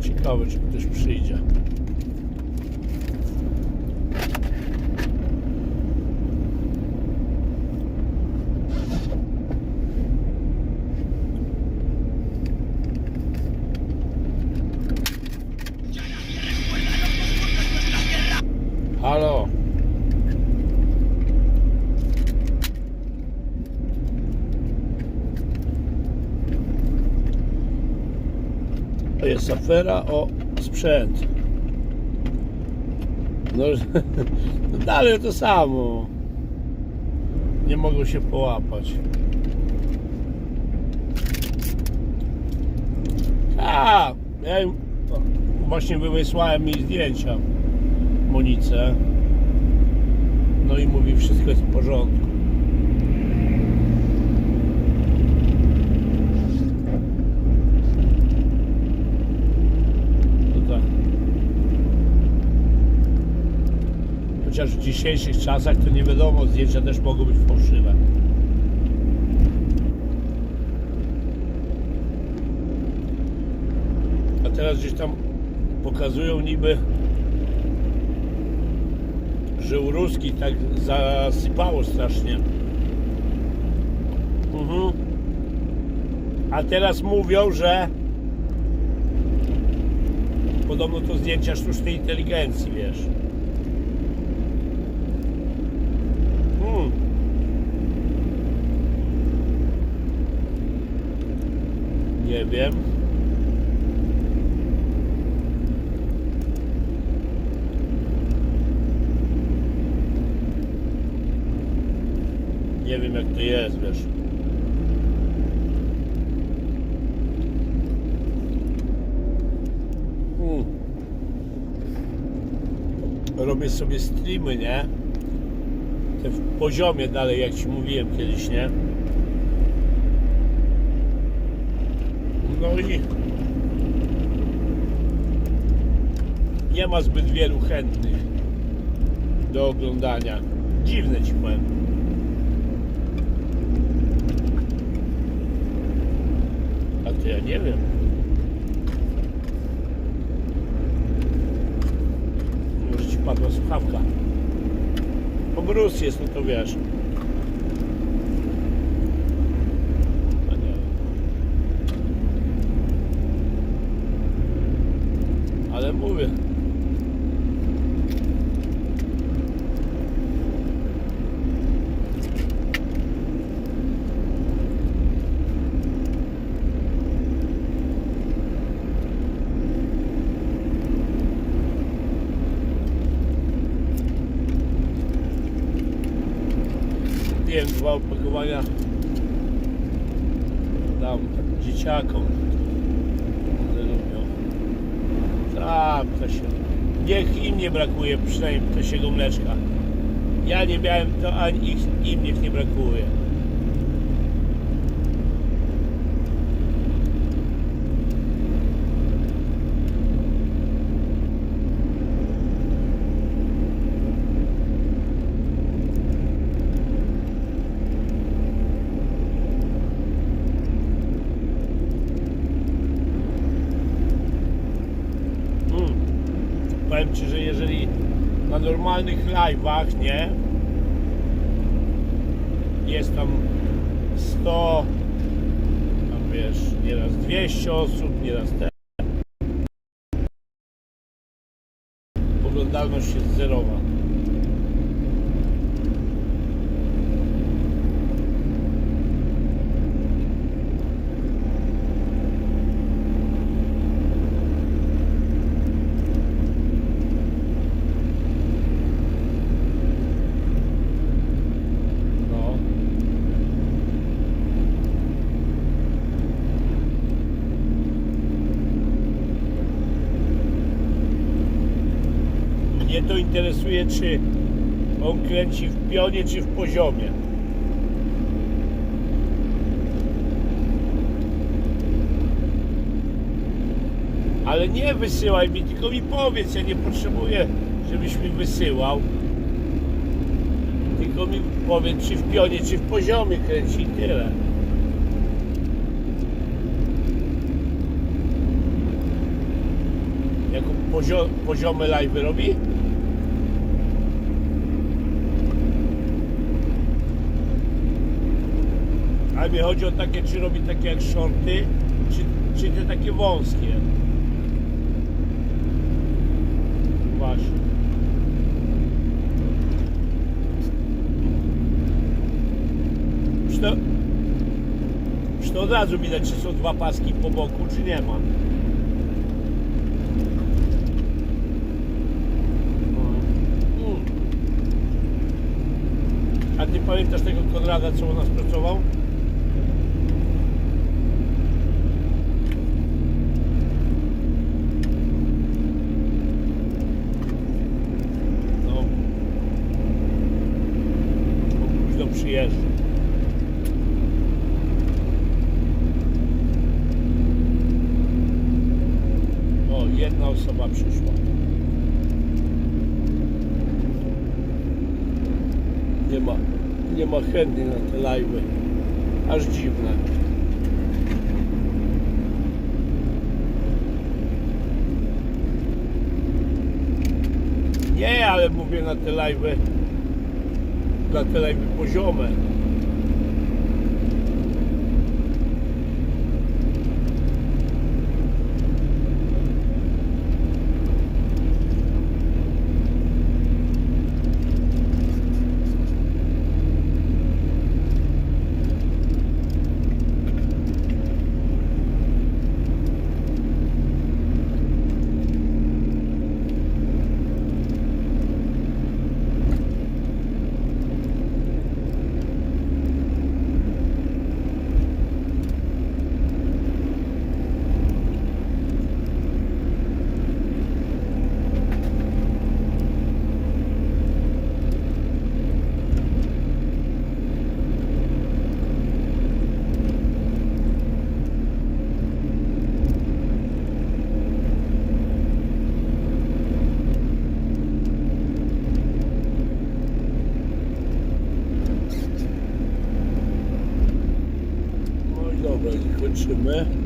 Ciekawe, czy ktoś przyjdzie. To jest afera o sprzęt. No, no dalej to samo. Nie mogą się połapać. A, ja im właśnie wysłałem mi zdjęcia Monice. No i mówi, wszystko jest w porządku. To tak. Chociaż w dzisiejszych czasach to nie wiadomo, zdjęcia też mogą być fałszywe. A teraz gdzieś tam pokazują niby, że u ruskich tak zasypało strasznie. Mhm. A teraz mówią, że podobno to zdjęcia sztucznej inteligencji, wiesz. Nie wiem. Nie wiem jak to jest, wiesz. Mm. Robię sobie streamy, nie? Te w poziomie dalej, jak ci mówiłem kiedyś, nie? No i nie ma zbyt wielu chętnych do oglądania. Dziwne ci powiem. A to ja nie wiem. Może ci padła słuchawka. Obrus jest, no to wiesz. A nie wiem. Ale mówię. Kupiłem opakowania dam dzieciakom. One lubią. To się. Niech im nie brakuje przynajmniej ptasiego mleczka. Ja nie miałem to, ani ich, im niech nie brakuje. Mm. Powiem Ci, że jeżeli na normalnych live'ach, nie? Jest tam 100, tam wiesz, nieraz 200 osób, nieraz te. Oglądalność jest zerowa. No. Mnie to interesuje, czy on kręci w pionie, czy w poziomie. Ale nie wysyłaj mi, tylko mi powiedz, ja nie potrzebuję, żebyś mi wysyłał. Tylko mi powiedz, czy w pionie, czy w poziomie kręci tyle. pozio, poziome live robi? Mi chodzi o takie, czy robi takie jak shorty, czy, czy te takie wąskie. Właśnie. Czy to, od razu widać, czy są dwa paski po boku, czy nie ma? Mm. A ty pamiętasz tego Konrada, co u nas pracował? Przyjeżdża. O, jedna osoba przyszła. Nie ma, nie ma chętnych na te live'y. Aż dziwne. Nie, ale mówię na te live'y, na live'y poziome. No